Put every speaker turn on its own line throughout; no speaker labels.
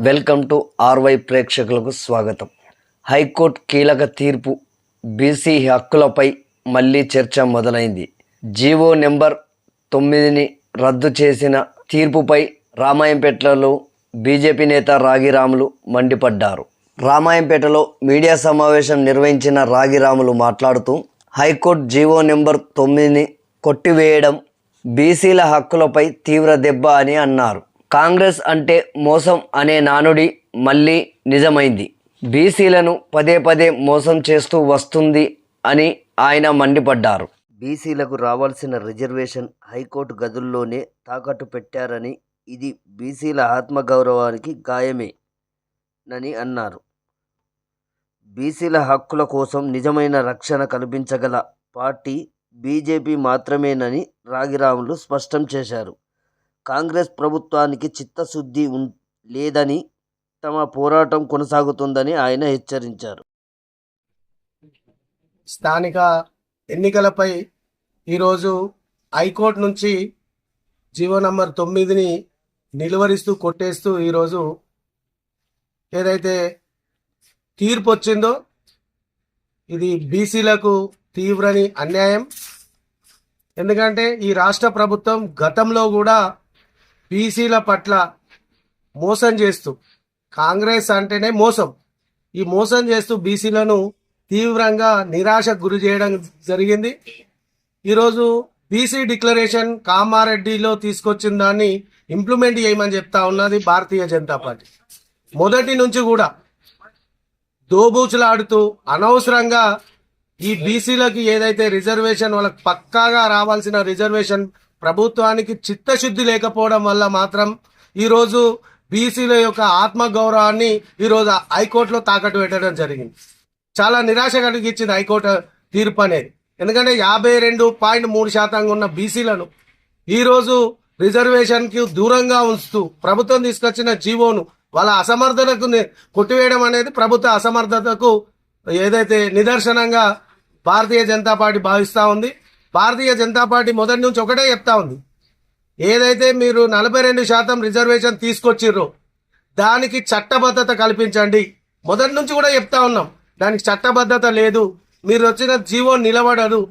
Welcome to RY ప్రేక్షకులకు స్వాగతం. High court కీలక తీర్పు బీసీ హక్కులపై మళ్ళీ చర్చ మొదలైంది. జీవో నెంబర్ తొమ్మిదిని రద్దు చేసిన తీర్పుపై రామాయంపేటలో బీజేపీ నేత రాగిరాములు మండిపడ్డారు. రామాయంపేటలో మీడియా సమావేశం నిర్వహించిన రాగిరాములు మాట్లాడుతూ హైకోర్టు జీవో నెంబర్ తొమ్మిదిని కొట్టివేయడం బీసీల హక్కులపై తీవ్ర దెబ్బ అని అన్నారు. కాంగ్రెస్ అంటే మోసం అనే నానుడి మళ్ళీ నిజమైంది. బీసీలను పదే పదే మోసం చేస్తూ వస్తుంది అని ఆయన మండిపడ్డారు. బీసీలకు రావాల్సిన రిజర్వేషన్ హైకోర్టు గదుల్లోనే తాకట్టు పెట్టారని ఇది బీసీల ఆత్మగౌరవానికి గాయమే నని అన్నారు. బీసీల హక్కుల కోసం నిజమైన రక్షణ కల్పించగల పార్టీ బీజేపీ మాత్రమేనని రాగిరాములు స్పష్టం చేశారు. కాంగ్రెస్ ప్రభుత్వానికి చిత్తశుద్ధి లేదని తమ పోరాటం కొనసాగుతుందని ఆయన హెచ్చరించారు.
స్థానిక ఎన్నికలపై ఈరోజు హైకోర్టు నుంచి జీవో నంబర్ తొమ్మిదిని నిలువరిస్తూ కొట్టేస్తూ ఈరోజు ఏదైతే తీర్పు వచ్చిందో ఇది బీసీలకు తీవ్రని అన్యాయం. ఎందుకంటే ఈ రాష్ట్ర ప్రభుత్వం గతంలో కూడా బీసీల పట్ల మోసం చేస్తూ కాంగ్రెస్ అంటేనే మోసం. ఈ మోసం చేస్తూ బీసీలను తీవ్రంగా నిరాశకు గురి చేయడం జరిగింది. ఈరోజు బీసీ డిక్లరేషన్ కామారెడ్డిలో తీసుకొచ్చిన దాన్ని ఇంప్లిమెంట్ చేయమని చెప్తా ఉన్నది భారతీయ జనతా పార్టీ. మొదటి నుంచి కూడా దోబూచులాడుతూ అనవసరంగా ఈ బీసీలకి ఏదైతే రిజర్వేషన్ వాళ్ళకి పక్కాగా రావాల్సిన రిజర్వేషన్ ప్రభుత్వానికి చిత్తశుద్ధి లేకపోవడం వల్ల మాత్రం ఈరోజు బీసీల యొక్క ఆత్మగౌరవాన్ని ఈరోజు హైకోర్టులో తాకట్టు పెట్టడం జరిగింది. చాలా నిరాశ కలిగించింది హైకోర్టు తీర్పు అనేది. ఎందుకంటే యాభై రెండు పాయింట్ మూడు శాతంగా ఉన్న బీసీలను ఈరోజు రిజర్వేషన్కి దూరంగా ఉంచుతూ ప్రభుత్వం తీసుకొచ్చిన జీవోను వాళ్ళ అసమర్థతకు కొట్టివేయడం అనేది ప్రభుత్వ అసమర్థతకు ఏదైతే నిదర్శనంగా భారతీయ జనతా పార్టీ భావిస్తూ ఉంది. భారతీయ జనతా పార్టీ మొదటి నుంచి ఒకటే చెప్తా ఉంది. ఏదైతే మీరు నలభై రెండు శాతం రిజర్వేషన్ తీసుకొచ్చిర్రో దానికి చట్టబద్ధత కల్పించండి. మొదటి నుంచి కూడా చెప్తా ఉన్నాం. దానికి చట్టబద్ధత లేదు. మీరు వచ్చిన జీవో నిలబడదు.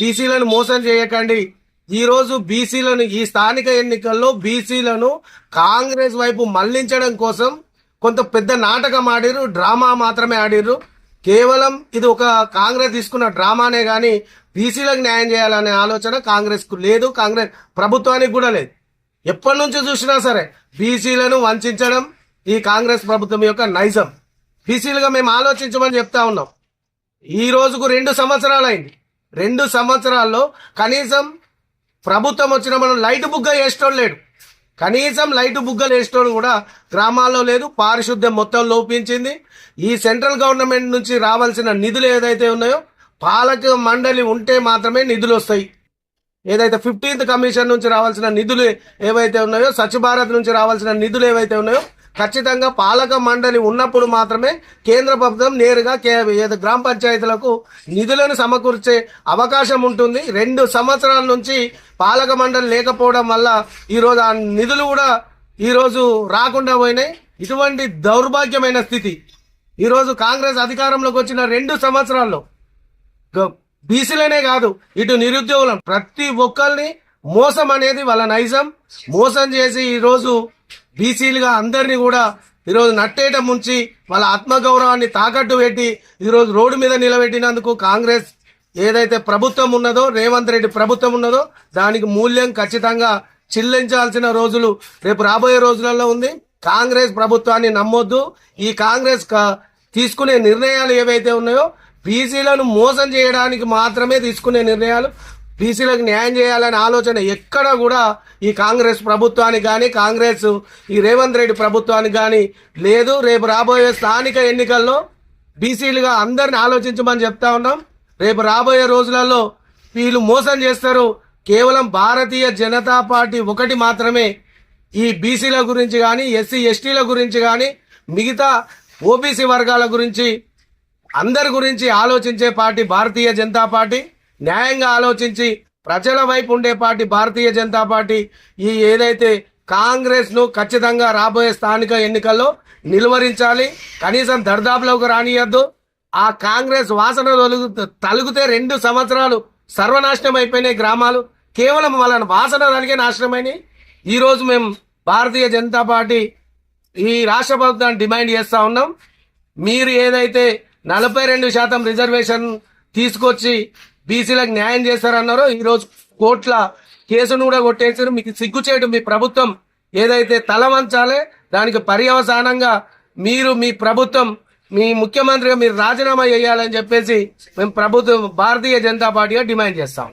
బీసీలను మోసం చేయకండి. ఈరోజు బీసీలను ఈ స్థానిక ఎన్నికల్లో బీసీలను కాంగ్రెస్ వైపు మళ్ళించడం కోసం కొంత పెద్ద నాటకం ఆడిరు డ్రామా మాత్రమే ఆడిర్రు. కేవలం ఇది ఒక కాంగ్రెస్ తీసుకున్న డ్రామానే కానీ బీసీలకు న్యాయం చేయాలనే ఆలోచన కాంగ్రెస్కు లేదు. కాంగ్రెస్ ప్రభుత్వానికి కూడా లేదు. ఎప్పటి నుంచి చూసినా సరే బీసీలను వంచడం ఈ కాంగ్రెస్ ప్రభుత్వం యొక్క నైజం. బీసీలుగా మేము ఆలోచించమని చెప్తా ఉన్నాం. ఈ రోజుకు రెండు సంవత్సరాలు అయింది రెండు సంవత్సరాల్లో కనీసం ప్రభుత్వం వచ్చిన మనం లైట్ బుగ్గ వేసేటోడు లేడు. కనీసం లైట్ బుగ్గలు వేసేటోడు కూడా గ్రామాల్లో లేదు. పారిశుద్ధ్యం మొత్తం లోపించింది. ఈ సెంట్రల్ గవర్నమెంట్ నుంచి రావాల్సిన నిధులు ఏదైతే ఉన్నాయో పాలక మండలి ఉంటే మాత్రమే నిధులు వస్తాయి. ఏదైతే ఫిఫ్టీన్త్ కమిషన్ నుంచి రావాల్సిన నిధులు ఏవైతే ఉన్నాయో స్వచ్ఛ భారత్ నుంచి రావాల్సిన నిధులు ఏవైతే ఉన్నాయో ఖచ్చితంగా పాలక మండలి ఉన్నప్పుడు మాత్రమే కేంద్ర ప్రభుత్వం నేరుగా కే- ఏదో గ్రామ పంచాయతీలకు నిధులను సమకూర్చే అవకాశం ఉంటుంది. రెండు సంవత్సరాల నుంచి పాలక మండలి లేకపోవడం వల్ల ఈరోజు ఆ నిధులు కూడా ఈరోజు రాకుండా పోయినాయి. ఇటువంటి దౌర్భాగ్యమైన స్థితి. ఈరోజు కాంగ్రెస్ అధికారంలోకి వచ్చిన రెండు సంవత్సరాల్లో బీసీలనే కాదు ఇటు నిరుద్యోగులను ప్రతి ఒక్కరిని మోసం అనేది వాళ్ళ నైజం. మోసం చేసి ఈరోజు బీసీలుగా అందరినీ కూడా ఈరోజు నట్టేట ముంచి వాళ్ళ ఆత్మగౌరవాన్ని తాకట్టు పెట్టి ఈరోజు రోడ్డు మీద నిలబెట్టినందుకు కాంగ్రెస్ ఏదైతే ప్రభుత్వం ఉన్నదో రేవంత్ రెడ్డి ప్రభుత్వం ఉన్నదో దానికి మూల్యం ఖచ్చితంగా చెల్లించాల్సిన రోజులు రేపు రాబోయే రోజులలో ఉంది. కాంగ్రెస్ ప్రభుత్వాన్ని నమ్మొద్దు. ఈ కాంగ్రెస్ క- తీసుకునే నిర్ణయాలు ఏవైతే ఉన్నాయో బీసీలను మోసం చేయడానికి మాత్రమే తీసుకునే నిర్ణయాలు బీసీలకు న్యాయం చేయాలనే ఆలోచన ఎక్కడ కూడా ఈ కాంగ్రెస్ ప్రభుత్వానికి కానీ కాంగ్రెస్ ఈ రేవంత్ రెడ్డి ప్రభుత్వానికి కానీ లేదు. రేపు రాబోయే స్థానిక ఎన్నికల్లో బీసీలుగా అందరిని ఆలోచించమని చెప్తా ఉన్నాం. రేపు రాబోయే రోజులలో వీళ్ళు మోసం చేస్తారు. కేవలం భారతీయ జనతా పార్టీ ఒకటి మాత్రమే. ఈ బీసీల గురించి కానీ ఎస్సీ ఎస్టీల గురించి కానీ మిగతా ఓబీసీ వర్గాల గురించి అందరి గురించి ఆలోచించే పార్టీ భారతీయ జనతా పార్టీ న్యాయంగా ఆలోచించి ప్రజల వైపు ఉండే పార్టీ భారతీయ జనతా పార్టీ. ఈ ఏదైతే కాంగ్రెస్ను ఖచ్చితంగా రాబోయే స్థానిక ఎన్నికల్లో నిలువరించాలి కనీసం దర్దాపులోకి రానియద్దు. ఆ కాంగ్రెస్ వాసన తొలుగు తలుగుతే రెండు సంవత్సరాలు సర్వనాశనం అయిపోయినాయి గ్రామాలు. కేవలం వాళ్ళని వాసన తలిగే నాశనమైనవి ఈరోజు మేము భారతీయ జనతా పార్టీ ఈ రాష్ట్ర ప్రభుత్వాన్ని డిమాండ్ చేస్తా ఉన్నాం. మీరు ఏదైతే నలభై రెండు శాతం రిజర్వేషన్ తీసుకొచ్చి బీసీలకు న్యాయం చేస్తారన్నారో ఈరోజు కోట్ల కేసును కూడా కొట్టేసారు మీకు సిగ్గుచేయడం మీ ప్రభుత్వం ఏదైతే తల వంచాలే దానికి పర్యవసానంగా మీరు మీ ప్రభుత్వం మీ ముఖ్యమంత్రిగా మీరు రాజీనామా చేయాలని చెప్పేసి మేము ప్రభుత్వం భారతీయ జనతా పార్టీగా డిమాండ్ చేస్తాం.